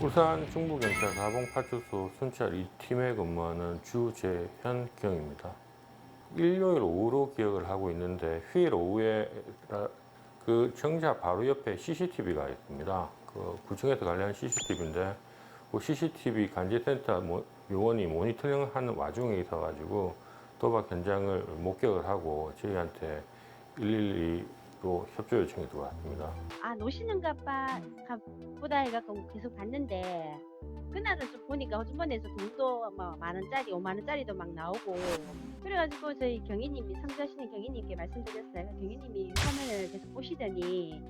부산 중부경찰 사봉파출소 순찰 2팀에 근무하는 주재현경입니다. 일요일 오후로 기억을 하고 있는데 휴일 오후에 라- 그 정자 바로 옆에 CCTV가 있습니다. 그 구청에서 관리한 CCTV인데 그 CCTV 간제센터 모- 요원이 모니터링하는 와중에 있어가지고 도박 현장을 목격을 하고 저희한테 112 로 협조 요청이 들어왔습니다. 아 노시는가 봐 보다 해갖고 계속 봤는데 그날은 좀 보니까 호주머니에서 돈도 뭐 만 원짜리, 오만 원짜리도 막 나오고 그래가지고 저희 경위님이 상주하시는 경위님께 말씀드렸어요. 경위님이 화면을 계속 보시더니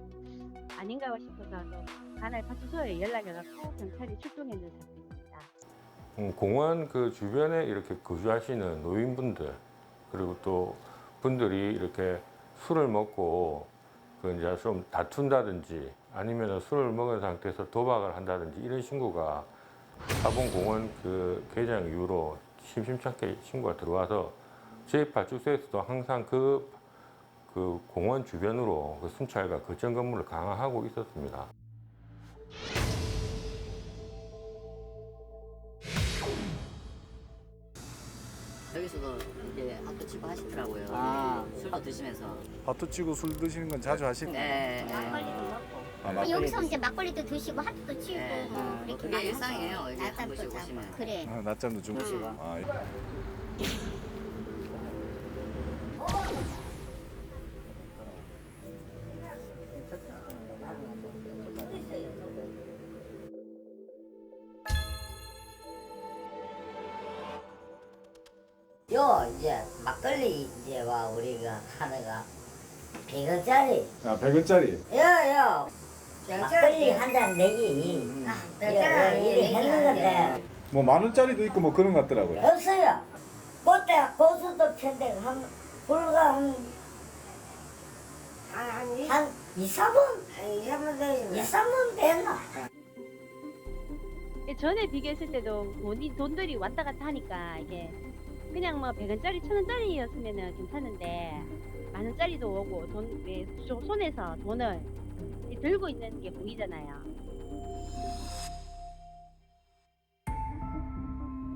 아닌가 싶어서 또 관할 파출소에 연락해갖고 경찰이 출동했는 상태입니다. 음, 공원 그 주변에 이렇게 거주하시는 노인분들 그리고 또 분들이 이렇게 술을 먹고 그 이제 좀 다툰다든지 아니면 술을 먹은 상태에서 도박을 한다든지 이런 신고가 사봉공원 그 개장 이후로 심심찮게 신고가 들어와서 저희 파출소에서도 항상 그, 그 공원 주변으로 그 순찰과 거점 근무를 강화하고 있었습니다. 여기서도 이제 학교 치고 하시더라고요. 아. 술도 드시면서. 핫도 치고 술 드시는 건 자주 하시고. 네. 네. 아, 뭐 막걸리 여기서 이제 막걸리도 드시고 핫도 치고 네. 뭐뭐 그렇게 그게 많이 일상이에요. 하죠. 이제 한 낮잠도 자고. 오시면. 그래. 아, 낮잠도 주무시고. 아, 요 이제 막걸리 이제 와 우리가 하나가. 100원짜리. 아 100원짜리. 요요. 막걸리 한 잔 내기. 아, 요, 요, 이리 했는 건데 뭐만 원짜리도 있고 뭐 그런 것 같더라고요. 없어요. 그때 고수도 텐데 한 불과 한한 2, 3분? 2, 3분 되겠네. 2, 3분 됐나? 전에 비교했을 때도 돈이, 돈들이 왔다 갔다 하니까 이게 그냥 뭐 100원짜리, 1000원짜리였으면 괜찮은데 만 원짜리도 오고 돈, 예, 저 손에서 돈을 들고 있는 게 보이잖아요.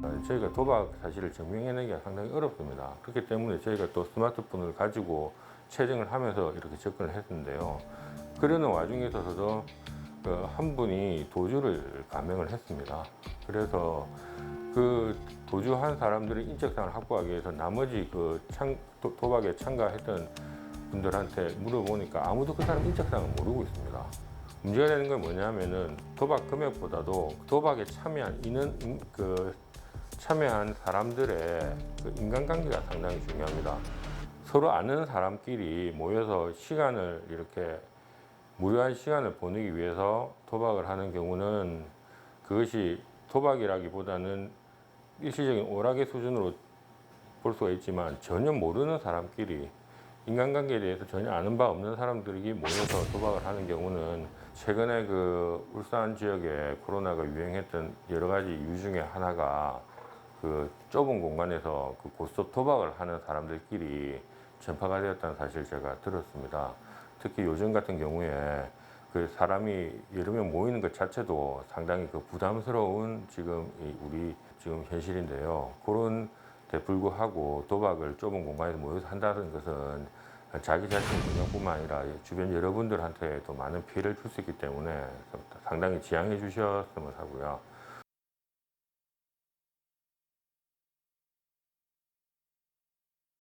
어, 저희가 도박 사실을 증명해내는 게 상당히 어렵습니다. 그렇기 때문에 저희가 또 스마트폰을 가지고 채증을 하면서 이렇게 접근을 했는데요. 그러는 와중에 있어서도 그한 분이 도주를 감행을 했습니다. 그래서 그 도주한 사람들의 인적사항을 확보하기 위해서 나머지 그 참, 도, 도박에 참가했던 분들한테 물어보니까 아무도 그 사람 인적사항을 모르고 있습니다. 문제가 되는 건 뭐냐면은 도박 금액보다도 도박에 참여한 인원 인- 그 참여한 사람들의 그 인간관계가 상당히 중요합니다. 서로 아는 사람끼리 모여서 시간을 이렇게 무료한 시간을 보내기 위해서 도박을 하는 경우는 그것이 도박이라기보다는 일시적인 오락의 수준으로 볼 수가 있지만 전혀 모르는 사람끼리 인간관계에 대해서 전혀 아는 바 없는 사람들이 모여서 도박을 하는 경우는 최근에 그 울산 지역에 코로나가 유행했던 여러 가지 이유 중에 하나가 그 좁은 공간에서 그 고스톱 도박을 하는 사람들끼리 전파가 되었다는 사실 제가 들었습니다. 특히 요즘 같은 경우에 그 사람이 명 모이는 것 자체도 상당히 그 부담스러운 지금 이 우리 지금 현실인데요. 그런 데 불구하고 도박을 좁은 공간에서 모여서 한다는 것은 자기 자신 분명뿐만 아니라 주변 여러분들한테도 많은 피해를 줄 수 있기 때문에 상당히 지양해 주셨으면 하고요.